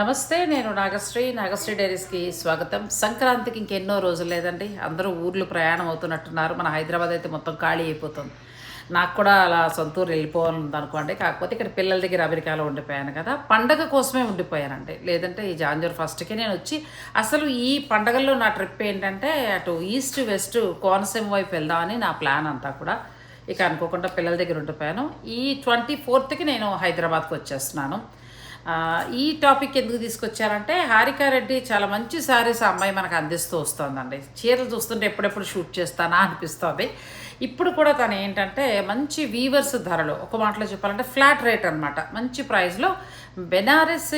నమస్తే నేను నాగశ్రీ. నాగశ్రీ డైరీస్కి స్వాగతం. సంక్రాంతికి ఇంకెన్నో రోజులు లేదండి. అందరూ ఊర్లు ప్రయాణం అవుతున్నట్టున్నారు. మన హైదరాబాద్ అయితే మొత్తం ఖాళీ అయిపోతుంది. నాకు కూడా అలా సొంతూరు వెళ్ళిపోవాలని అనుకోండి. కాకపోతే ఇక్కడ పిల్లల దగ్గర అమెరికాలో ఉండిపోయాను కదా. పండగ కోసమే ఉండిపోయానండి. లేదంటే ఈ జాంజూర్ ఫస్ట్కి నేను వచ్చి అసలు ఈ పండగల్లో నా ట్రిప్ ఏంటంటే అటు ఈస్ట్ వెస్ట్ కోనసీమ వైపు వెళ్దామని నా ప్లాన్ అంతా కూడా. ఇక అనుకోకుండా పిల్లల దగ్గర ఉండిపోయాను. ఈ ట్వంటీ ఫోర్త్కి నేను హైదరాబాద్కి వచ్చేస్తున్నాను. ఈ టాపిక్ ఎందుకు తీసుకొచ్చారంటే హారికా రెడ్డి చాలా మంచి శారీస్ ఆ అమ్మాయి మనకు అందిస్తూ వస్తుందండి. చీరలు చూస్తుంటే ఎప్పుడెప్పుడు షూట్ చేస్తానా అనిపిస్తుంది. ఇప్పుడు కూడా తను ఏంటంటే మంచి వీవర్స్ ధరలు ఒక మాటలో చెప్పాలంటే ఫ్లాట్ రేట్ అనమాట మంచి ప్రైస్లో Banaras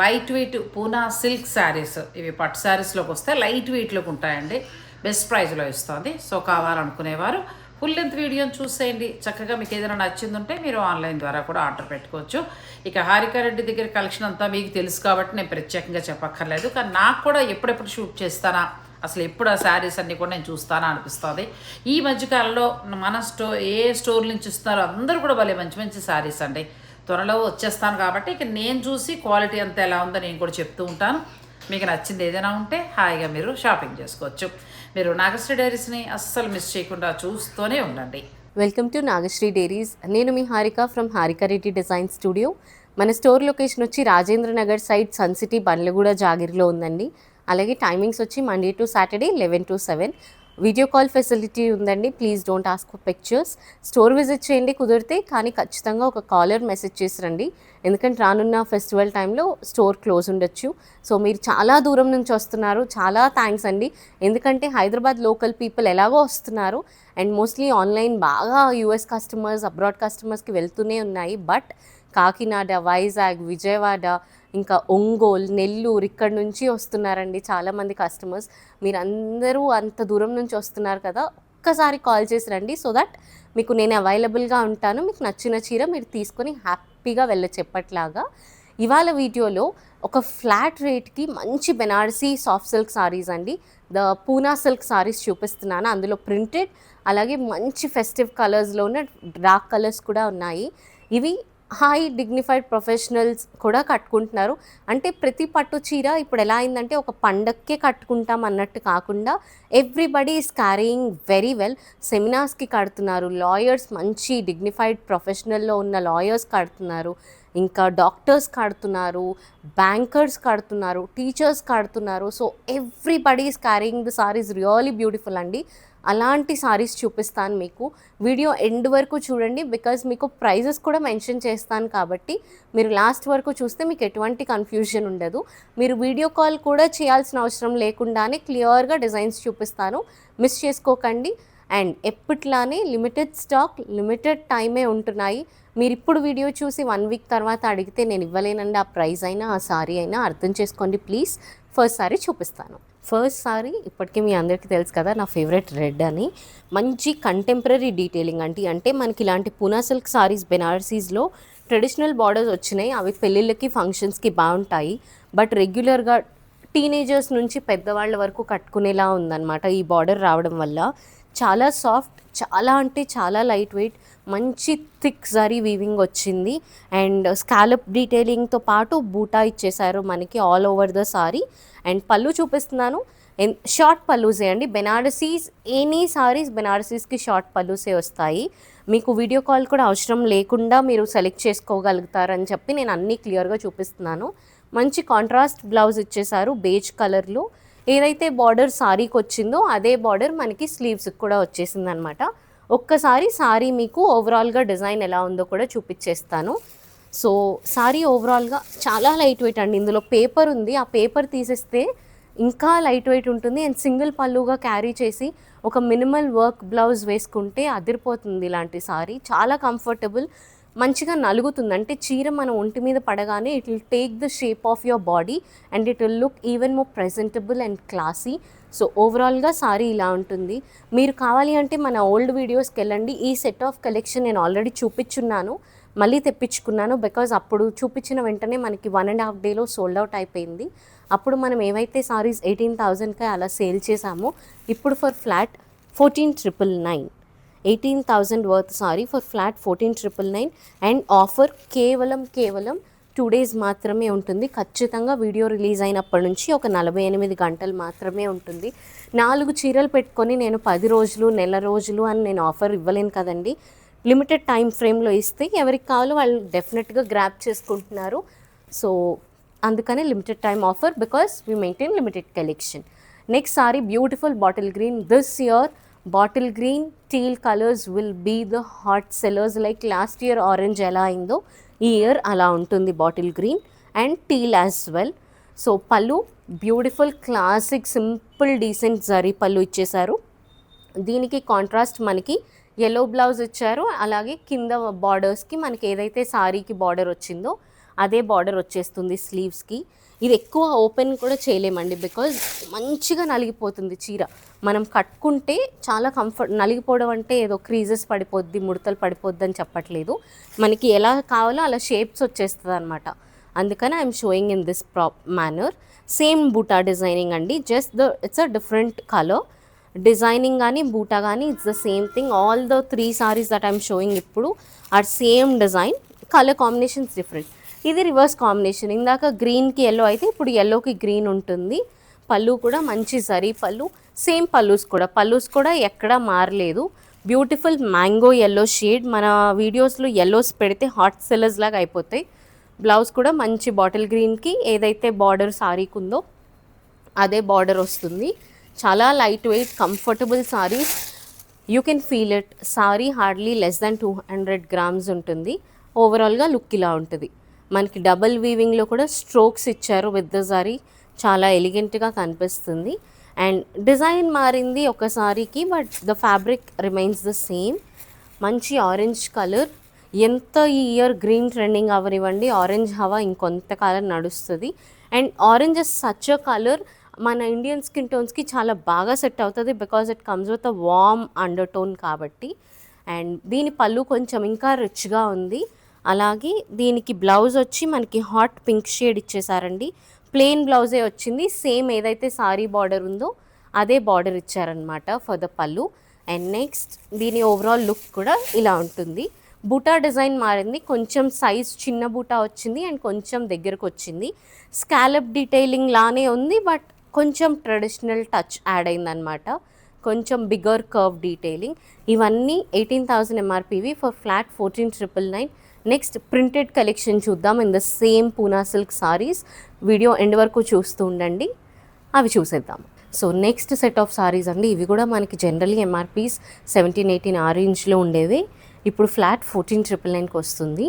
light weight Poona silk saris ఇవి పట్టు శారీస్లోకి వస్తే లైట్ వెయిట్లోకి ఉంటాయండి. బెస్ట్ ప్రైస్లో ఇస్తుంది. సో కావాలనుకునేవారు ఫుల్ లెంత్ వీడియోని చూసేయండి. చక్కగా మీకు ఏదైనా నచ్చింది ఉంటే మీరు ఆన్లైన్ ద్వారా కూడా ఆర్డర్ పెట్టుకోవచ్చు. ఇక హారికారెడ్డి దగ్గర కలెక్షన్ అంతా మీకు తెలుసు కాబట్టి నేను ప్రత్యేకంగా చెప్పక్కర్లేదు. కానీ నాకు కూడా ఎప్పుడెప్పుడు షూట్ చేస్తానా? అసలు ఎప్పుడు ఆ శారీస్ అన్నీ కూడా నేను చూస్తానా అనిపిస్తుంది. ఈ మధ్యకాలంలో మన స్టో ఏ స్టోర్ నుంచి ఇస్తున్నారో అందరూ కూడా భలే మంచి మంచి శారీస్ అండి. త్వరలో వచ్చేస్తాను కాబట్టి ఇక నేను చూసి క్వాలిటీ అంతా ఎలా ఉందో నేను కూడా చెప్తూ ఉంటాను. మీకు నచ్చింది ఏదైనా ఉంటే హాయిగా మీరు షాపింగ్ చేసుకోవచ్చు. మీరు నాగశ్రీ డైరీస్ని అస్సలు మిస్ చేయకుండా చూస్తూనే ఉండండి. Welcome to Nagasri diaries. నేను మీ Harika from Harika Reddy design studio. మన స్టోర్ లొకేషన్ వచ్చి Rajendra Nagar side Sun City Bandlaguda జాగిరిలో ఉందండి. అలాగే టైమింగ్స్ వచ్చి Monday to Saturday eleven to seven. Video call facility ఉందండి. Please don't ask for pictures. Store visit చేయండి కుదిరితే కానీ ఖచ్చితంగా ఒక కాలర్ మెసేజ్ చేసి రండి ఎందుకంటే రానున్న ఫెస్టివల్ టైంలో స్టోర్ క్లోజ్ ఉండొచ్చు. సో మీరు చాలా దూరం నుంచి వస్తున్నారు. చాలా థ్యాంక్స్ అండి. ఎందుకంటే హైదరాబాద్ లోకల్ పీపుల్ ఎలాగో వస్తున్నారు. అండ్ మోస్ట్లీ ఆన్లైన్ బాగా యూఎస్ కస్టమర్స్ అబ్రాడ్ కస్టమర్స్కి వెళ్తూనే ఉన్నాయి. బట్ కాకినాడ వైజాగ్ విజయవాడ ఇంకా ఒంగోల్ నెల్లూరు ఇక్కడ నుంచి వస్తున్నారండి చాలామంది కస్టమర్స్ మీరందరూ అంత దూరం నుంచి వస్తున్నారు కదా ఒక్కసారి కాల్ చేసి రండి సో దట్ మీకు నేను అవైలబుల్గా ఉంటాను. మీకు నచ్చిన చీర మీరు తీసుకొని హ్యాపీగా వెళ్ళచ్చు ఎప్పట్లాగా. ఇవాళ వీడియోలో ఒక ఫ్లాట్ రేట్కి మంచి బెనారసీ సాఫ్ట్ సిల్క్ సారీస్ అండి. ద పూనా సిల్క్ సారీస్ చూపిస్తున్నాను. అందులో ప్రింటెడ్ అలాగే మంచి ఫెస్టివ్ కలర్స్లో ఉన్న డార్క్ కలర్స్ కూడా ఉన్నాయి. ఇవి హై డిగ్నిఫైడ్ ప్రొఫెషనల్స్ కూడా కట్టుకుంటున్నారు. అంటే ప్రతి పట్టు చీర ఇప్పుడు ఎలా అయిందంటే ఒక పండక్కే కట్టుకుంటాం అన్నట్టు కాకుండా everybody is carrying very well సెమినార్స్కి కడుతున్నారు లాయర్స్ మంచి డిగ్నిఫైడ్ ప్రొఫెషనల్లో ఉన్న లాయర్స్ కడుతున్నారు ఇంకా డాక్టర్స్ కడుతున్నారు బ్యాంకర్స్ కడుతున్నారు టీచర్స్ కడుతున్నారు. So everybody is carrying the saris really beautiful అండి. అలాంటి సారీస్ చూపిస్తాను మీకు. వీడియో ఎండ్ వరకు చూడండి బికాజ్ మీకు ప్రైజెస్ కూడా మెన్షన్ చేస్తాను కాబట్టి మీరు లాస్ట్ వరకు చూస్తే మీకు ఎటువంటి కన్ఫ్యూజన్ ఉండదు. మీరు వీడియో కాల్ కూడా చేయాల్సిన అవసరం లేకుండానే క్లియర్గా డిజైన్స్ చూపిస్తాను. మిస్ చేసుకోకండి. అండ్ ఎప్పట్లానే లిమిటెడ్ స్టాక్ లిమిటెడ్ టైమే ఉంటున్నాయి. మీరు ఇప్పుడు వీడియో చూసి వన్ వీక్ తర్వాత అడిగితే నేను ఇవ్వలేనండి ఆ ప్రైస్ అయినా ఆ సారీ అయినా అర్థం చేసుకోండి ప్లీజ్ ఫస్ట్ సారీ చూపిస్తాను. ఫస్ట్ సారీ ఇప్పటికీ మీ అందరికీ తెలుసు కదా నా ఫేవరెట్ రెడ్ అని. మంచి కంటెంపరీ డీటెయిలింగ్ అంటే అంటే మనకి ఇలాంటి పూనా సిల్క్ సారీస్ బెనారసీస్లో ట్రెడిషనల్ బార్డర్స్ వచ్చినాయి. అవి పెళ్ళిళ్ళకి ఫంక్షన్స్కి బాగుంటాయి. బట్ రెగ్యులర్గా టీనేజర్స్ నుంచి పెద్దవాళ్ళ వరకు కట్టుకునేలా ఉందన్నమాట ఈ బార్డర్ రావడం వల్ల. చాలా సాఫ్ట్ చాలా అంటే చాలా లైట్ వెయిట్ మంచి థిక్ జరీ వీవింగ్ వచ్చింది. అండ్ స్కాలప్ డీటెయిలింగ్తో పాటు బూటా ఇచ్చేసారు మనకి all over the sari. And pallu చూపిస్తున్నాను. ఎన్- షార్ట్ పల్లూసే అండి. బెనారసీస్ ఎనీ సారీస్ బెనారసీస్కి షార్ట్ పల్లూసే వస్తాయి. మీకు వీడియో కాల్ కూడా అవసరం లేకుండా మీరు సెలెక్ట్ చేసుకోగలుగుతారని చెప్పి నేను అన్నీ క్లియర్గా చూపిస్తున్నాను. మంచి కాంట్రాస్ట్ బ్లౌజ్ ఇచ్చేసారు బేజ్ కలర్లో. ఏదైతే బార్డర్ సారీకి వచ్చిందో అదే బార్డర్ మనకి స్లీవ్స్కి కూడా వచ్చేసింది అనమాట ఒక్కసారి సారీ మీకు ఓవరాల్గా డిజైన్ ఎలా ఉందో కూడా చూపించేస్తాను. సో సారీ ఓవరాల్గా చాలా లైట్ వెయిట్ అండి. ఇందులో పేపర్ ఉంది. ఆ పేపర్ తీసేస్తే ఇంకా లైట్ వెయిట్ ఉంటుంది. అండ్ సింగిల్ పళ్ళుగా క్యారీ చేసి ఒక మినిమల్ వర్క్ బ్లౌజ్ వేసుకుంటే అదిరిపోతుంది ఇలాంటి సారీ. చాలా కంఫర్టబుల్ మంచిగా నలుగుతుంది. అంటే చీర మన ఒంటి మీద పడగానే it will take the shape of your body and it will look even more presentable and classy so ఓవరాల్గా సారీ ఇలా ఉంటుంది. మీరు కావాలి అంటే మన ఓల్డ్ వీడియోస్కి వెళ్ళండి. ఈ సెట్ ఆఫ్ కలెక్షన్ నేను ఆల్రెడీ చూపించున్నాను. మళ్ళీ తెప్పించుకున్నాను బికాజ్ అప్పుడు చూపించిన వెంటనే మనకి వన్ అండ్ హాఫ్ డేలో సోల్డ్ అవుట్ అయిపోయింది. అప్పుడు మనం ఏవైతే సారీస్ ఎయిటీన్ థౌజండ్కే అలా సేల్ చేసామో ఇప్పుడు for flat fourteen triple nine eighteen thousand worth sari for flat fourteen triple nine and offer కేవలం కేవలం టూ డేస్ మాత్రమే ఉంటుంది. ఖచ్చితంగా వీడియో రిలీజ్ అయినప్పటి నుంచి ఒక నలభై ఎనిమిది గంటలు మాత్రమే ఉంటుంది. నాలుగు చీరలు పెట్టుకొని నేను పది రోజులు నెల రోజులు అని నేను ఆఫర్ ఇవ్వలేను కదండి. లిమిటెడ్ టైం ఫ్రేమ్లో ఇస్తే ఎవరికి కావాలో వాళ్ళు డెఫినెట్గా గ్రాప్ చేసుకుంటున్నారు. సో అందుకనే limited time offer because we maintain limited collection. Next sari beautiful bottle green. This year bottle green teal colours will be the hot sellers like last year orange ఎలా అయిందో ఈ ఇయర్ అలా ఉంటుంది bottle green and teal as well. So pallu beautiful classic simple decent zari pallu ఇచ్చేశారు. దీనికి contrast మనకి yellow blouse ఇచ్చారు. అలాగే కింద బార్డర్స్కి మనకి ఏదైతే సారీకి బార్డర్ వచ్చిందో అదే బార్డర్ వచ్చేస్తుంది స్లీవ్స్కి ఇది ఎక్కువ ఓపెన్ కూడా చేయలేమండి. బికాజ్ మంచిగా నలిగిపోతుంది చీర. మనం కట్టుకుంటే చాలా కంఫర్ట్ నలిగిపోవడం అంటే ఏదో క్రీజెస్ పడిపోద్ది ముడతలు పడిపోద్ది అని చెప్పట్లేదు. మనకి ఎలా కావాలో అలా షేప్స్ వచ్చేస్తుంది అనమాట అందుకని I'm showing in this prop manner. Same buta designing అండి. Just the it's a different colour. Designing కానీ బూటా కానీ it's the same thing. All the three saris that I'm showing ఇప్పుడు are same design. Colour combinations different. ఇది reverse combination. ఇందాక గ్రీన్కి yellow అయితే ఇప్పుడు ఎల్లోకి గ్రీన్ ఉంటుంది. పళ్ళు కూడా మంచి జరీ పళ్ళు. సేమ్ పల్లూస్ కూడా. పల్లూస్ కూడా ఎక్కడా మారలేదు. బ్యూటిఫుల్ మ్యాంగో ఎల్లో షేడ్ మన వీడియోస్లో ఎల్లోస్ పెడితే హాట్ సెల్లర్స్ లాగా అయిపోతాయి. బ్లౌజ్ కూడా మంచి బాటిల్ గ్రీన్కి ఏదైతే బార్డర్ సారీకి ఉందో అదే బార్డర్ వస్తుంది. చాలా light weight comfortable sarees you can feel it sari hardly less than two hundred grams ఉంటుంది ఓవరాల్గా లుక్ ఇలా ఉంటుంది. మనకి డబల్ వీవింగ్లో కూడా స్ట్రోక్స్ ఇచ్చారు విత్ ద సారీ. చాలా ఎలిగెంట్గా కనిపిస్తుంది. అండ్ డిజైన్ మారింది ఒక సారీకి but the fabric remains the same. మంచి ఆరెంజ్ కలర్. ఎంత ఈ ఇయర్ గ్రీన్ ట్రెండింగ్ అవనివ్వండి ఆరెంజ్ హవా ఇంకొంతకాలం నడుస్తుంది. And orange is such a colour. మన ఇండియన్ స్కిన్ టోన్స్కి చాలా బాగా సెట్ అవుతుంది because it comes with a warm undertone కాబట్టి. అండ్ దీని పళ్ళు కొంచెం ఇంకా రిచ్గా ఉంది. అలాగే దీనికి బ్లౌజ్ వచ్చి మనకి హాట్ పింక్ షేడ్ ఇచ్చేసారండి. ప్లెయిన్ బ్లౌజే వచ్చింది. సేమ్ ఏదైతే సారీ బార్డర్ ఉందో అదే బార్డర్ ఇచ్చారనమాట for the pallu. And next దీని ఓవరాల్ లుక్ కూడా ఇలా ఉంటుంది. బూటా డిజైన్ మారింది. కొంచెం సైజ్ చిన్న బూటా వచ్చింది అండ్ కొంచెం దగ్గరకు వచ్చింది. స్కాలప్ డీటెయిలింగ్ లానే ఉంది బట్ కొంచెం ట్రెడిషనల్ టచ్ యాడ్ అయిందనమాట కొంచెం బిగ్గర్ కర్వ్ డీటెయిలింగ్ ఇవన్నీ eighteen thousand ఎంఆర్పీవి for flat fourteen triple nine. Next printed collection చూద్దాం. In the same Poona silk sarees video end వరకు చూస్తూ ఉండండి. అవి చూసేద్దాం. So next set of sarees అండి. ఇవి కూడా మనకి జనరల్లీ ఎంఆర్పీస్ సెవెంటీన్ ఎయిటీన్ ఆ రేంజ్లో ఉండేవి. ఇప్పుడు ఫ్లాట్ ఫోర్టీన్ ట్రిపుల్ నైన్కి వస్తుంది.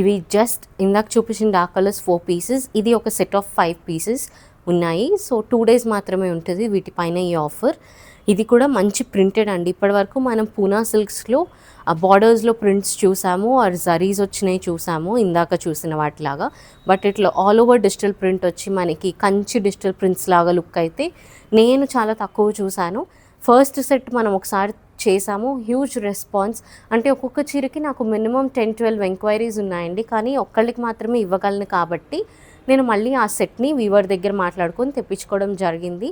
ఇవి జస్ట్ ఇందాక చూపించిన డార్క్ కలర్స్ ఫోర్ పీసెస్ ఇది ఒక సెట్ ఆఫ్ ఫైవ్ పీసెస్ ఉన్నాయి. సో టూ డేస్ మాత్రమే ఉంటుంది వీటిపైన ఈ ఆఫర్ ఇది కూడా మంచి ప్రింటెడ్ అండి. ఇప్పటివరకు మనం పూనా సిల్క్స్లో ఆ బార్డర్స్లో ప్రింట్స్ చూసాము ఆర్ జరీస్ వచ్చినాయి చూసాము ఇందాక చూసిన వాటిలాగా. బట్ ఇట్లా ఆల్ ఓవర్ డిజిటల్ ప్రింట్ వచ్చి మనకి కంచి డిజిటల్ ప్రింట్స్ లాగా లుక్ అయితే నేను చాలా తక్కువ చూశాను ఫస్ట్ సెట్ మనం ఒకసారి చేసాము హ్యూజ్ రెస్పాన్స్ అంటే ఒక్కొక్క చీరకి నాకు మినిమం టెన్ ట్వెల్వ్ ఎంక్వైరీస్ ఉన్నాయండి. కానీ ఒక్కళ్ళకి మాత్రమే ఇవ్వగలను కాబట్టి నేను మళ్ళీ ఆ సెట్ని వీవర్ దగ్గర మాట్లాడుకొని తెప్పించుకోవడం జరిగింది.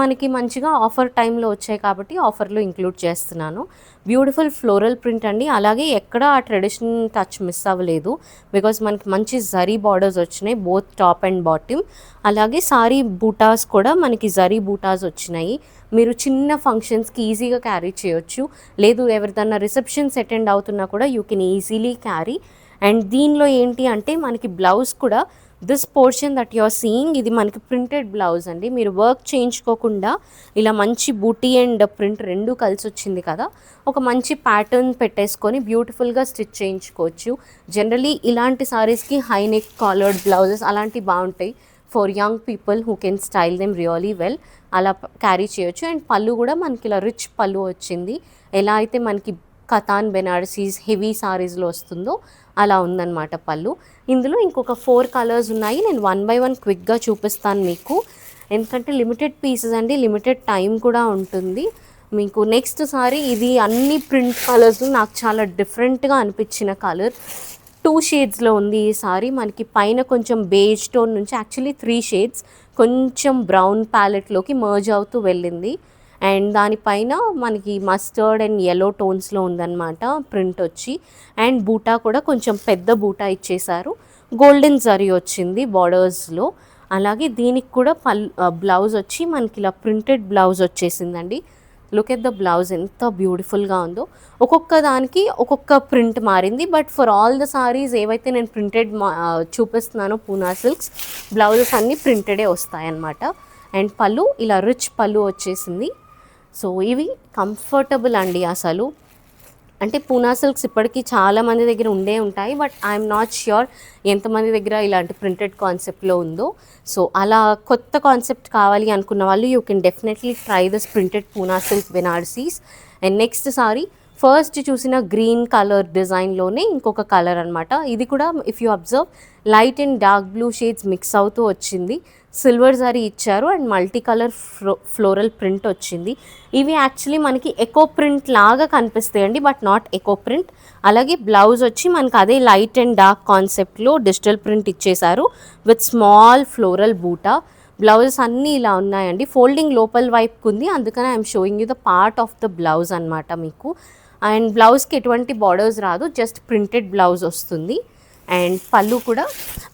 మనకి మంచిగా ఆఫర్ టైంలో వచ్చాయి కాబట్టి ఆఫర్లో ఇంక్లూడ్ చేస్తున్నాను. బ్యూటిఫుల్ ఫ్లోరల్ ప్రింట్ అండి. అలాగే ఎక్కడ ఆ ట్రెడిషన్ టచ్ మిస్ అవ్వలేదు. బికాజ్ మనకి మంచి జరీ బార్డర్స్ వచ్చినాయి బోత్ టాప్ అండ్ బాటమ్. అలాగే సారీ బూటాస్ కూడా మనకి జరీ బూటాస్ వచ్చినాయి. మీరు చిన్న ఫంక్షన్స్కి ఈజీగా క్యారీ చేయొచ్చు. లేదు ఎవరిదన్నా రిసెప్షన్స్ అటెండ్ అవుతున్నా కూడా you can easily carry. And దీనిలో ఏంటి అంటే మనకి బ్లౌజ్ కూడా this portion that you're seeing ఇది మనకి ప్రింటెడ్ బ్లౌజ్ అండి. మీరు వర్క్ చేయించుకోకుండా ఇలా మంచి బూటీ అండ్ ప్రింట్ రెండు కలిసి వచ్చింది కదా. ఒక మంచి ప్యాటర్న్ పెట్టేసుకొని బ్యూటిఫుల్గా స్టిచ్ చేయించుకోవచ్చు. జనరలీ ఇలాంటి సారీస్కి హై నెక్ కాలర్డ్ బ్లౌజెస్ అలాంటివి బాగుంటాయి. For young people who can style them really well అలా క్యారీ చేయొచ్చు. అండ్ పళ్ళు కూడా మనకి ఇలా రిచ్ పళ్ళు వచ్చింది. ఎలా అయితే మనకి కతాన్ బెనారసీస్ హెవీ సారీస్లో వస్తుందో అలా ఉందన్నమాట పళ్ళు. ఇందులో ఇంకొక ఫోర్ కలర్స్ ఉన్నాయి. నేను వన్ బై వన్ క్విక్గా చూపిస్తాను మీకు. ఎందుకంటే లిమిటెడ్ పీసెస్ అండి లిమిటెడ్ టైం కూడా ఉంటుంది. మీకు నెక్స్ట్ సారీ ఇది అన్ని ప్రింట్ కలర్స్ నాకు చాలా డిఫరెంట్గా అనిపించిన కలర్. టూ షేడ్స్లో ఉంది ఈ సారీ. మనకి పైన కొంచెం బేజ్ టోన్ నుంచి యాక్చువల్లీ త్రీ షేడ్స్ కొంచెం బ్రౌన్ ప్యాలెట్లోకి మర్జ్ అవుతూ వెళ్ళింది. అండ్ దానిపైన మనకి మస్టర్డ్ అండ్ ఎల్లో టోన్స్లో ఉందన్నమాట ప్రింట్ వచ్చి. అండ్ బూటా కూడా కొంచెం పెద్ద బూటా ఇచ్చేసారు గోల్డెన్ జరీ వచ్చింది బార్డర్స్లో అలాగే దీనికి కూడా పల్ బ్లౌజ్ వచ్చి మనకి ఇలా ప్రింటెడ్ బ్లౌజ్ వచ్చేసిందండి. లుక్ ఎట్ ద బ్లౌజ్ ఎంత బ్యూటిఫుల్గా ఉందో. ఒక్కొక్క దానికి ఒక్కొక్క ప్రింట్ మారింది. But for all the saris ఏవైతే నేను ప్రింటెడ్ చూపిస్తున్నానో పూనా సిల్క్స్ బ్లౌజెస్ అన్నీ ప్రింటెడే వస్తాయన్నమాట. అండ్ పళ్ళు ఇలా రిచ్ పళ్ళు వచ్చేసింది. సో ఇవి కంఫర్టబుల్ అండి అసలు. అంటే పూనా సిల్క్స్ ఇప్పటికీ చాలా మంది దగ్గర ఉండే ఉంటాయి బట్ ఐఎమ్ నాట్ ష్యూర్ ఎంతమంది దగ్గర ఇలాంటి ప్రింటెడ్ కాన్సెప్ట్లో ఉందో. సో అలా కొత్త కాన్సెప్ట్ కావాలి అనుకున్న వాళ్ళు you can definitely try this printed Poona silk Banarasis and next sari first చూసిన గ్రీన్ కలర్ డిజైన్లోనే ఇంకొక కలర్ అనమాట ఇది కూడా if you observe light and dark blue shades mix అవుతూ వచ్చింది. సిల్వర్ సారీ ఇచ్చారు and multi colour flo floral print వచ్చింది. ఇవి యాక్చువల్లీ మనకి ఎకో ప్రింట్ లాగా కనిపిస్తాయండి బట్ నాట్ ఎకో ప్రింట్. అలాగే బ్లౌజ్ వచ్చి మనకి అదే లైట్ అండ్ డార్క్ కాన్సెప్ట్లో డిజిటల్ ప్రింట్ ఇచ్చేసారు with small floral buta. Blouses అన్నీ ఇలా ఉన్నాయండి. ఫోల్డింగ్ లోపల వైపుకు ఉంది. అందుకని I'm showing you the part of the blouse అనమాట మీకు. అండ్ బ్లౌజ్కి ఎటువంటి బార్డర్స్ రాదు. జస్ట్ ప్రింటెడ్ బ్లౌజ్ వస్తుంది. అండ్ పళ్ళు కూడా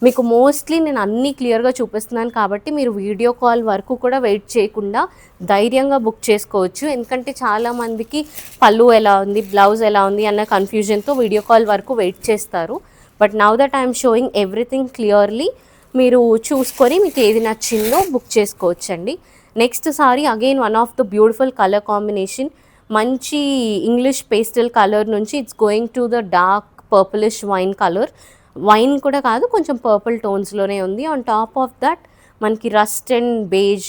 మీకు మోస్ట్లీ నేను అన్నీ క్లియర్గా చూపిస్తున్నాను కాబట్టి మీరు వీడియో కాల్ వరకు కూడా వెయిట్ చేయకుండా ధైర్యంగా బుక్ చేసుకోవచ్చు. ఎందుకంటే చాలామందికి పళ్ళు ఎలా ఉంది బ్లౌజ్ ఎలా ఉంది అన్న కన్ఫ్యూజన్తో వీడియో కాల్ వరకు వెయిట్ చేస్తారు. But now that I'm showing everything clearly మీరు చూసుకొని మీకు ఏది నచ్చిందో బుక్ చేసుకోవచ్చండి. Next sari again one of the beautiful colour combination. మంచి ఇంగ్లీష్ పేస్టల్ కలర్ నుంచి it's going to the dark purplish wine colour. Wine కూడా కాదు కొంచెం పర్పుల్ టోన్స్లోనే ఉంది. ఆన్ టాప్ ఆఫ్ దట్ మనకి రస్ట్ అండ్ బేజ్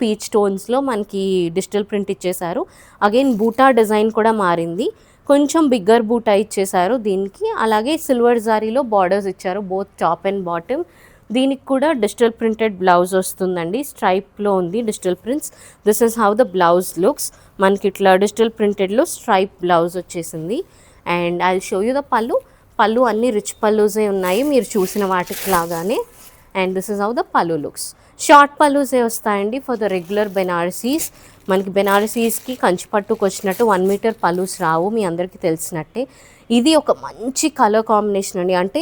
పీచ్ టోన్స్లో మనకి డిజిటల్ ప్రింట్ ఇచ్చేసారు అగైన్ బూటా డిజైన్ కూడా మారింది. కొంచెం బిగ్గర్ బూటా ఇచ్చేసారు దీనికి. అలాగే సిల్వర్ జారీలో బార్డర్స్ ఇచ్చారు బోత్ టాప్ అండ్ బాటమ్ దీనికి కూడా డిజిటల్ ప్రింటెడ్ బ్లౌజ్ వస్తుందండి. స్ట్రైప్లో ఉంది digital prints this is how the blouse looks మనకి ఇట్లా డిజిటల్ ప్రింటెడ్లో స్ట్రైప్ బ్లౌజ్ వచ్చేసింది. And I show you the pallu. Pallu అన్ని రిచ్ పళ్ళుసే ఉన్నాయి. మీరు చూసిన వాటికి లాగానే. And this is how the pallu looks short పళ్ళుసే వస్తాయండి ఫర్ ద రెగ్యులర్ బెనారసీస్ మనకి బెనారసీస్కి కంచిపట్టుకు వచ్చినట్టు వన్ మీటర్ పళ్ళుస్ రావు. మీ అందరికీ తెలిసినట్టే. ఇది ఒక మంచి కలర్ కాంబినేషన్ అండి. అంటే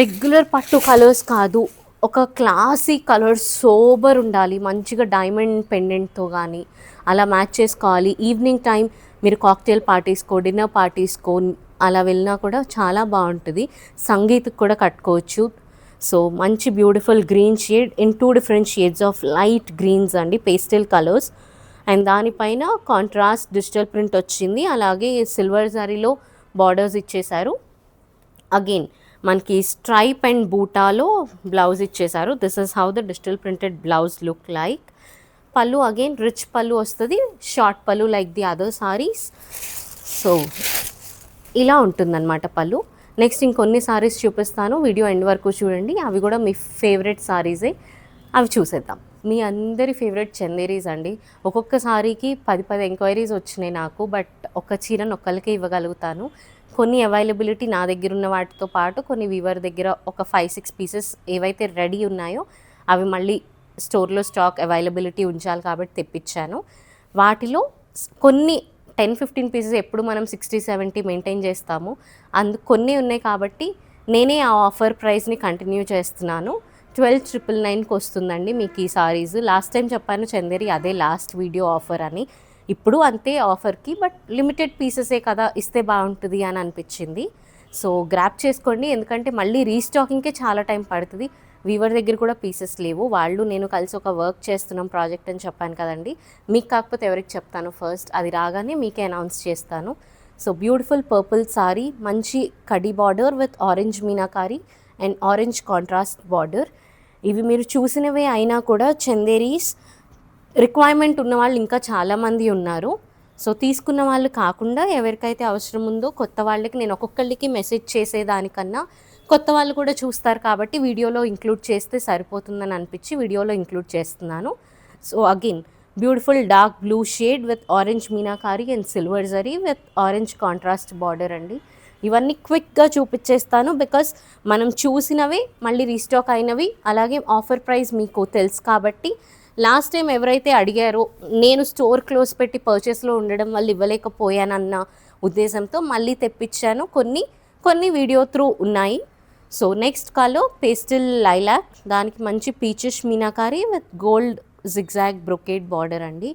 రెగ్యులర్ పట్టు కలర్స్ కాదు. ఒక క్లాసీ కలర్ సోబర్ ఉండాలి. మంచిగా డైమండ్ పెండెంట్తో కానీ అలా మ్యాచ్ చేసుకోవాలి. ఈవినింగ్ టైం మీరు కాక్టైల్ పార్టీస్కో డిన్నర్ పార్టీస్కో అలా వెళ్ళినా కూడా చాలా బాగుంటుంది. సంగీత్కి కూడా కట్టుకోవచ్చు. సో మంచి beautiful green shade in two different shades of light greens అండి పేస్టల్ కలర్స్. అండ్ దానిపైన కాంట్రాస్ట్ డిజిటల్ ప్రింట్ వచ్చింది. అలాగే సిల్వర్ జారీలో బార్డర్స్ ఇచ్చేశారు. అగైన్ మనకి స్ట్రైప్ అండ్ బూటాలో బ్లౌజ్ ఇచ్చేశారు. This is how the digital printed blouse look like. Pallu again rich pallu వస్తుంది short pallu like the other sarees. So ఇలా ఉంటుందన్నమాట పళ్ళు. నెక్స్ట్ ఇంకొన్ని సారీస్ చూపిస్తాను. వీడియో ఎండ్ వరకు చూడండి. అవి కూడా మీ ఫేవరెట్ సారీసే అవి చూసేద్దాం. మీ అందరి ఫేవరెట్ చందేరీస్ అండి. ఒక్కొక్క సారీకి పది పది ఎంక్వైరీస్ వచ్చినాయి నాకు. బట్ ఒక చీరను ఒక్కరికే ఇవ్వగలుగుతాను. కొన్ని అవైలబిలిటీ నా దగ్గర ఉన్న వాటితో పాటు కొన్ని వీవర్ దగ్గర ఒక ఫైవ్ సిక్స్ పీసెస్ ఏవైతే రెడీ ఉన్నాయో అవి మళ్ళీ స్టోర్లో స్టాక్ అవైలబిలిటీ ఉంచాలి కాబట్టి తెప్పించాను. వాటిలో కొన్ని టెన్ ఫిఫ్టీన్ పీసెస్ ఎప్పుడు మనం సిక్స్టీ సెవెంటీ మెయింటైన్ చేస్తాము. అందు కొన్ని ఉన్నాయి కాబట్టి నేనే ఆ ఆఫర్ ప్రైస్ని కంటిన్యూ చేస్తున్నాను. ట్వెల్వ్ ట్రిపుల్ నైన్కి వస్తుందండి మీకు ఈ సారీస్. లాస్ట్ టైం చెప్పాను చందేరి అదే లాస్ట్ వీడియో ఆఫర్ అని. ఇప్పుడు అంతే ఆఫర్కి బట్ లిమిటెడ్ పీసెసే కదా ఇస్తే బాగుంటుంది అని అనిపించింది. సో గ్రాప్ చేసుకోండి. ఎందుకంటే మళ్ళీ రీస్టాకింగ్కే చాలా టైం పడుతుంది. వీవర్ దగ్గర కూడా పీసెస్ లేవు. వాళ్ళు నేను కలిసి ఒక వర్క్ చేస్తున్నాం ప్రాజెక్ట్ అని చెప్పాను కదండి. మీకు కాకపోతే ఎవరికి చెప్తాను ఫస్ట్ అది రాగానే మీకే అనౌన్స్ చేస్తాను. సో బ్యూటిఫుల్ పర్పుల్ సారీ మంచి కడి border with orange meenakari and orange contrast border ఇవి మీరు చూసినవే అయినా కూడా చందేరీస్ రిక్వైర్మెంట్ ఉన్న వాళ్ళు ఇంకా చాలామంది ఉన్నారు. సో తీసుకున్న వాళ్ళు కాకుండా ఎవరికైతే అవసరం ఉందో కొత్త వాళ్ళకి నేను ఒక్కొక్కళ్ళకి మెసేజ్ చేసేదానికన్నా కొత్త వాళ్ళు కూడా చూస్తారు కాబట్టి వీడియోలో ఇంక్లూడ్ చేస్తే సరిపోతుందని అనిపించి వీడియోలో ఇంక్లూడ్ చేస్తున్నాను. So again beautiful dark blue shade with orange meenakari and silver zari with orange contrast border అండి. ఇవన్నీ క్విక్గా చూపించేస్తాను బికాస్ మనం చూసినవే మళ్ళీ రీస్టాక్ అయినవి అలాగే ఆఫర్ ప్రైస్ మీకు తెలుసు కాబట్టి లాస్ట్ టైం ఎవరైతే అడిగారో నేను స్టోర్ క్లోజ్ పెట్టి పర్చేస్లో ఉండడం వల్ల ఇవ్వలేకపోయానన్న ఉద్దేశంతో మళ్ళీ తెప్పించాను. కొన్ని కొన్ని వీడియో త్రూ ఉన్నాయి. సో నెక్స్ట్ కాలో పేస్టిల్ లైలాక్ దానికి మంచి peaches meenakari with gold zigzag brocade border అండి.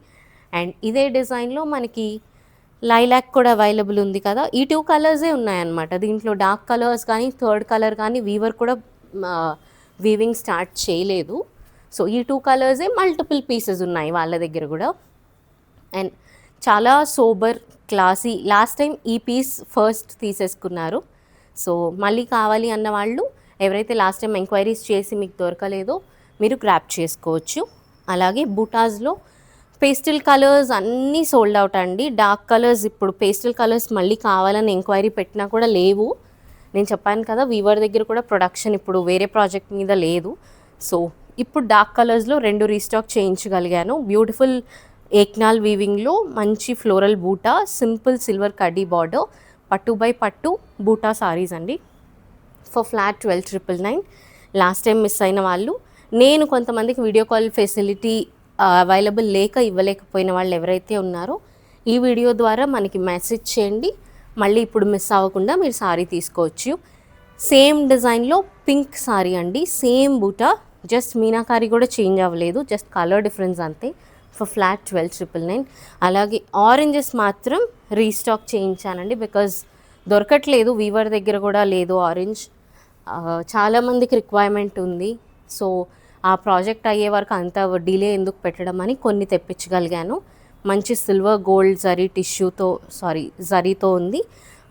అండ్ ఇదే డిజైన్లో మనకి లైలాక్ కూడా అవైలబుల్ ఉంది కదా. ఈ టూ కలర్సే ఉన్నాయన్నమాట. దీంట్లో డార్క్ కలర్స్ కానీ థర్డ్ కలర్ కానీ వీవర్ కూడా వీవింగ్ స్టార్ట్ చేయలేదు. సో ఈ టూ కలర్సే మల్టిపుల్ పీసెస్ ఉన్నాయి వాళ్ళ దగ్గర కూడా. అండ్ చాలా సోబర్ క్లాసీ లాస్ట్ టైం ఈ పీస్ ఫస్ట్ తీసేసుకున్నారు. సో మళ్ళీ కావాలి అన్న వాళ్ళు ఎవరైతే లాస్ట్ టైం ఎంక్వైరీస్ చేసి మీకు దొరకలేదో మీరు గ్రాప్ చేసుకోవచ్చు. అలాగే బూటాస్లో పేస్టల్ కలర్స్ అన్నీ సోల్డ్ అవుట్ అండి. డార్క్ కలర్స్ ఇప్పుడు పేస్టల్ కలర్స్ మళ్ళీ కావాలని ఎంక్వైరీ పెట్టినా కూడా లేవు. నేను చెప్పాను కదా వీవర్ దగ్గర కూడా ప్రొడక్షన్ ఇప్పుడు వేరే ప్రాజెక్ట్ మీద లేదు. సో ఇప్పుడు డార్క్ కలర్స్లో రెండు రీస్టాక్ చేయించగలిగాను. బ్యూటిఫుల్ ఏక్నాల్ వీవింగ్లో మంచి ఫ్లోరల్ బూటా సింపుల్ సిల్వర్ కడ్డీ బార్డర్ పట్టు బై పట్టు బూటా సారీస్ అండి. For flat twelve triple nine last time miss అయిన వాళ్ళు నేను కొంతమందికి వీడియో కాల్ ఫెసిలిటీ అవైలబుల్ లేక ఇవ్వలేకపోయిన వాళ్ళు ఎవరైతే ఉన్నారో ఈ వీడియో ద్వారా మనకి మెసేజ్ చేయండి. మళ్ళీ ఇప్పుడు మిస్ అవ్వకుండా మీరు సారీ తీసుకోవచ్చు. సేమ్ డిజైన్లో పింక్ సారీ అండి. సేమ్ బూటా. జస్ట్ మీనాకారి కూడా చేంజ్ అవ్వలేదు. జస్ట్ కలర్ డిఫరెన్స్ అంతే. For flat twelve triple nine అలాగే ఆరెంజెస్ మాత్రం రీస్టాక్ చేయించానండి బికాజ్ దొరకట్లేదు. వీవర్ దగ్గర కూడా లేదు ఆరెంజ్ చాలామందికి రిక్వైర్మెంట్ ఉంది. సో ఆ ప్రాజెక్ట్ అయ్యే వరకు అంత డిలే ఎందుకు పెట్టడం అని కొన్ని తెప్పించగలిగాను. మంచి సిల్వర్ గోల్డ్ జరీ టిష్యూతో సారీ జరీతో ఉంది.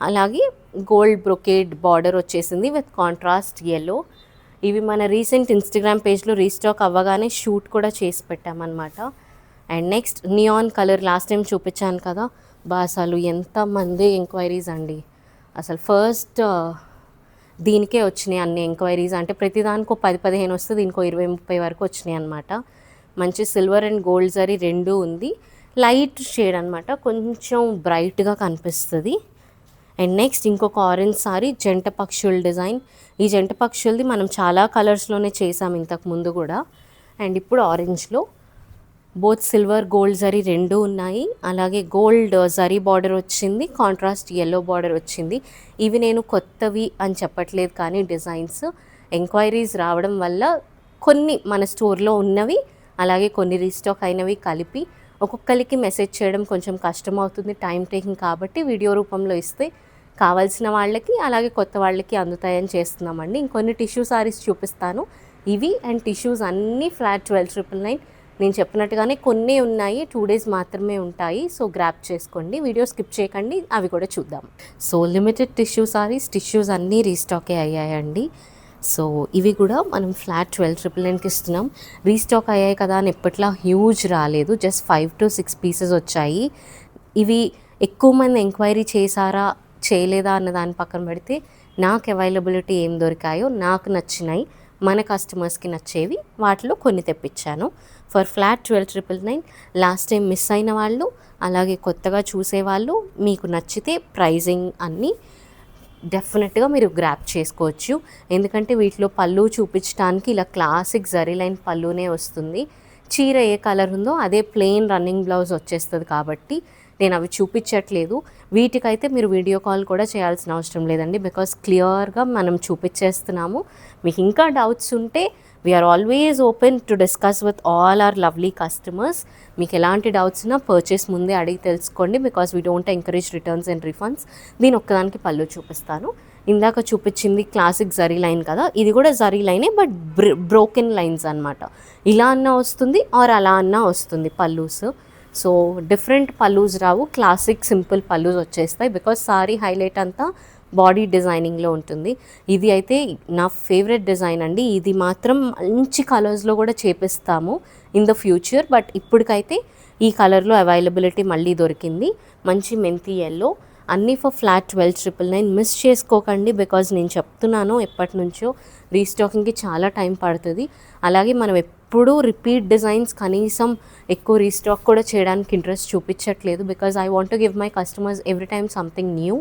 అలాగే గోల్డ్ బ్రొకేడ్ బార్డర్ వచ్చేసింది విత్ కాంట్రాస్ట్ ఎల్లో ఇవి మన రీసెంట్ ఇన్స్టాగ్రామ్ పేజ్లో రీస్టాక్ అవ్వగానే షూట్ కూడా చేసి పెట్టామన్నమాట. And next neon colour last time చూపించాను కదా. బా అసలు ఎంతమంది ఎంక్వైరీస్ అండి. అసలు ఫస్ట్ uh, దీనికే వచ్చినాయి అన్ని ఎంక్వైరీస్ అంటే ప్రతిదానికి పది పదిహేను వస్తే దీనికో ఇరవై ముప్పై వరకు వచ్చినాయి అనమాట మంచి సిల్వర్ అండ్ గోల్డ్ జరీ రెండు ఉంది. లైట్ షేడ్ అనమాట కొంచెం బ్రైట్గా కనిపిస్తుంది. అండ్ నెక్స్ట్ ఇంకొక ఆరెంజ్ సారీ జంట పక్షుల డిజైన్ ఈ జంట పక్షులది మనం చాలా కలర్స్లోనే చేసాం ఇంతకు ముందు కూడా. అండ్ ఇప్పుడు ఆరెంజ్లో బోత్ సిల్వర్ గోల్డ్ జరీ రెండు ఉన్నాయి. అలాగే గోల్డ్ జరీ బార్డర్ వచ్చింది కాంట్రాస్ట్ ఎల్లో బార్డర్ వచ్చింది. ఇవి నేను కొత్తవి అని చెప్పట్లేదు కానీ డిజైన్స్. ఎంక్వైరీస్ రావడం వల్ల కొన్ని మన స్టోర్లో ఉన్నవి అలాగే కొన్ని రీస్టాక్ అయినవి కలిపి ఒక్కొక్కరికి మెసేజ్ చేయడం కొంచెం కష్టం అవుతుంది టైం టేకింగ్ కాబట్టి వీడియో రూపంలో ఇస్తే కావాల్సిన వాళ్ళకి అలాగే కొత్త వాళ్ళకి అందుతాయని చేస్తున్నామండి. ఇంకొన్ని టిష్యూ సారీస్ చూపిస్తాను. ఇవి అండ్ టిష్యూస్ అన్నీ ఫ్లాట్ ట్వెల్వ్ ట్రిపుల్ నైన్ నేను చెప్పినట్టుగానే కొన్ని ఉన్నాయి టూ డేస్ మాత్రమే ఉంటాయి. సో గ్రాప్ చేసుకోండి. వీడియో స్కిప్ చేయకండి. అవి కూడా చూద్దాం. So limited tissue sarees tissues అన్నీ రీస్టాకే అయ్యాయండి. సో ఇవి కూడా మనం ఫ్లాట్ ట్వెల్వ్ ట్రిపుల్ నైన్కి ఇస్తున్నాం. రీస్టాక్ అయ్యాయి కదా అని ఎప్పట్లా హ్యూజ్ రాలేదు. Just five to six pieces వచ్చాయి. ఇవి ఎక్కువ మంది ఎంక్వైరీ చేశారా చేయలేదా అన్న దాని పక్కన పెడితే నాకు అవైలబిలిటీ ఏం దొరికాయో నాకు నచ్చినాయి. మన కస్టమర్స్కి నచ్చేవి వాటిలో కొన్ని తెప్పించాను. For flat twelve triple nine. Last time miss అయిన వాళ్ళు అలాగే కొత్తగా చూసేవాళ్ళు మీకు నచ్చితే ప్రైజింగ్ అన్నీ డెఫినెట్గా మీరు గ్రాప్ చేసుకోవచ్చు. ఎందుకంటే వీటిలో పళ్ళు చూపించడానికి ఇలా క్లాసిక్ జరీ లైన్ పళ్ళునే వస్తుంది. చీర ఏ కలర్ ఉందో అదే ప్లెయిన్ రన్నింగ్ బ్లౌజ్ వచ్చేస్తుంది కాబట్టి నేను అవి చూపించట్లేదు. వీటికైతే మీరు వీడియో కాల్ కూడా చేయాల్సిన అవసరం లేదండి. బికాస్ క్లియర్గా మనం చూపించేస్తున్నాము. మీకు ఇంకా డౌట్స్ ఉంటే we're always open to discuss with all our lovely customers మీకు ఎలాంటి డౌట్స్ ఉన్నా పర్చేస్ ముందే అడిగి తెలుసుకోండి. Because we don't encourage returns and refunds దీని ఒక్కదానికి పళ్ళు చూపిస్తాను. ఇందాక చూపించింది క్లాసిక్ జరీ లైన్ కదా. ఇది కూడా జరీ లైనే బట్ బ్రోకెన్ లైన్స్ అనమాట ఇలా అన్నా వస్తుంది ఆర్ అలా అన్నా వస్తుంది పల్లూస్ సో డిఫరెంట్ పల్లూస్ రావు. క్లాసిక్ సింపుల్ పల్లూస్ వచ్చేస్తాయి. బికాస్ సారీ హైలైట్ అంతా బాడీ డిజైనింగ్లో ఉంటుంది. ఇది అయితే నా ఫేవరెట్ డిజైన్ అండి. ఇది మాత్రం మంచి కలర్స్లో కూడా చేపిస్తాము ఇన్ ద ఫ్యూచర్. బట్ ఇప్పటికైతే ఈ కలర్లో అవైలబిలిటీ మళ్ళీ దొరికింది. మంచి మెంతి ఎల్లో అన్నీ for flat twelve triple nine. Miss చేసుకోకండి బికాజ్ నేను చెప్తున్నాను ఎప్పటి నుంచో. రీస్టాకింగ్కి చాలా టైం పడుతుంది. అలాగే మనం ఎప్పుడు రిపీట్ డిజైన్స్ కనీసం ఎక్కువ రీస్టాక్ కూడా చేయడానికి ఇంట్రెస్ట్ చూపించట్లేదు because I want give my customers every time something new.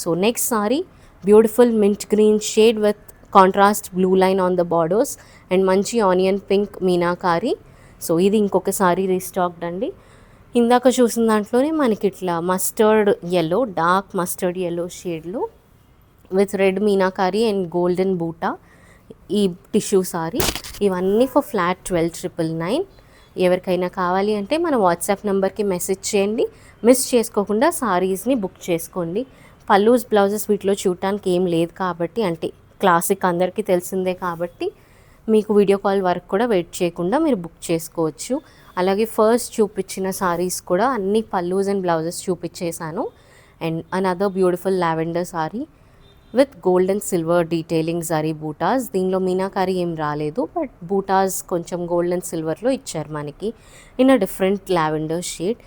So next sari beautiful mint green shade with contrast blue line on the borders and మంచి ఆనియన్ పింక్ మీనాకారి. సో ఇది ఇంకొక sorry restocked అండి. ఇందాక చూసిన దాంట్లోనే మనకి ఇట్లా mustard yellow dark mustard yellow షేడ్లో with red meenakari and golden buta ఈ టిష్యూ సారీ. ఇవన్నీ for flat twelve triple nine ఎవరికైనా కావాలి అంటే మన వాట్సాప్ నెంబర్కి మెసేజ్ చేయండి. మిస్ చేసుకోకుండా సారీస్ని బుక్ చేసుకోండి. పల్లూస్ బ్లౌజెస్ వీటిలో చూడటానికి ఏం లేదు కాబట్టి అంటే క్లాసిక్ అందరికీ తెలిసిందే కాబట్టి మీకు వీడియో కాల్ వరకు కూడా వెయిట్ చేయకుండా మీరు బుక్ చేసుకోవచ్చు. అలాగే ఫస్ట్ చూపించిన సారీస్ కూడా అన్ని pallus and blouses చూపించేశాను. And another beautiful lavender sari with gold and silver detailing zari butas. దీనిలో మీనాకారి ఏం రాలేదు బట్ బూటాస్ కొంచెం గోల్డ్ అండ్ సిల్వర్లో ఇచ్చారు మనకి. In a different lavender shade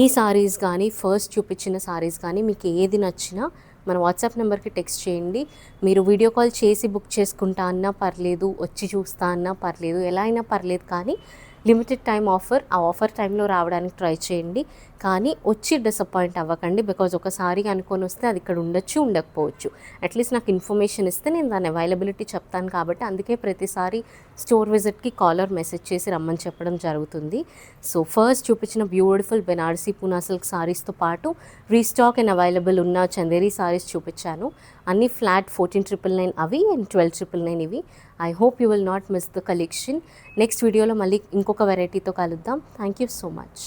ఈ సారీస్ కానీ ఫస్ట్ చూపించిన సారీస్ కానీ మీకు ఏది నచ్చినా మన వాట్సాప్ నెంబర్కి టెక్స్ట్ చేయండి. మీరు వీడియో కాల్ చేసి బుక్ చేసుకుంటా అన్నా పర్లేదు వచ్చి చూస్తా అన్నా పర్లేదు ఎలా అయినా పర్లేదు కానీ లిమిటెడ్ టైం ఆఫర్ ఆ ఆఫర్ టైంలో రావడానికి ట్రై చేయండి. కానీ వచ్చి డిసప్పాయింట్ అవ్వకండి బికాజ్ ఒకసారి అనుకొని వస్తే అది ఇక్కడ ఉండొచ్చు ఉండకపోవచ్చు. అట్లీస్ట్ నాకు ఇన్ఫర్మేషన్ ఇస్తే నేను దాని అవైలబిలిటీ చెప్తాను కాబట్టి అందుకే ప్రతిసారి స్టోర్ విజిట్కి కాలర్ మెసేజ్ చేసి రమ్మని చెప్పడం జరుగుతుంది. సో ఫస్ట్ చూపించిన బ్యూటిఫుల్ బెనారసీ పూనా సిల్క్ సారీస్తో పాటు రీస్టాక్ అండ్ అవైలబుల్ ఉన్న చందేరీ సారీస్ చూపించాను. అన్ని ఫ్లాట్ ఫోర్టీన్ ట్రిపుల్ నైన్ అవి అండ్ ట్వెల్వ్ ట్రిపుల్ నైన్ ఇవి. I hope you will not miss the collection next వీడియోలో మళ్ళీ ఇంకొక వెరైటీతో కలుద్దాం. Thank you so much